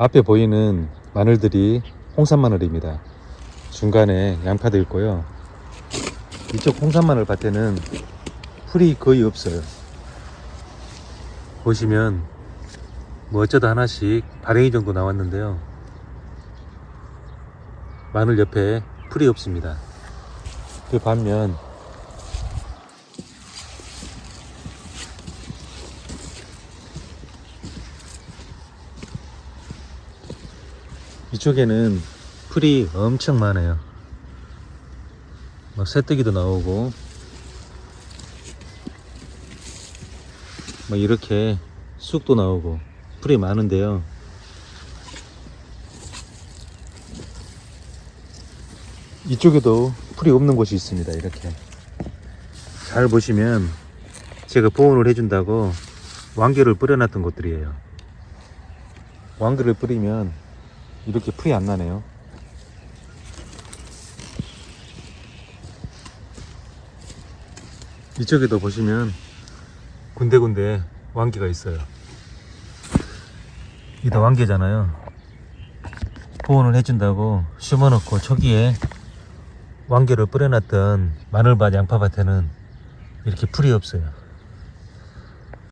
앞에 보이는 마늘들이 홍산 마늘입니다. 중간에 양파도 있고요. 이쪽 홍산 마늘 밭에는 풀이 거의 없어요. 보시면 뭐 어쩌다 하나씩 발행이 정도 나왔는데요. 마늘 옆에 풀이 없습니다. 그 반면 이쪽에는 풀이 엄청 많아요. 막 새뜨기도 나오고 막 이렇게 쑥도 나오고 풀이 많은데요. 이쪽에도 풀이 없는 곳이 있습니다. 이렇게 잘 보시면 제가 보온을 해준다고 왕겨를 뿌려놨던 곳들이에요. 왕겨를 뿌리면 이렇게 풀이 안 나네요. 이쪽에도 보시면 군데군데 왕기가 있어요. 이게 다 왕개잖아요. 보온을 해준다고 심어놓고 초기에 왕개를 뿌려놨던 마늘밭, 양파밭에는 이렇게 풀이 없어요.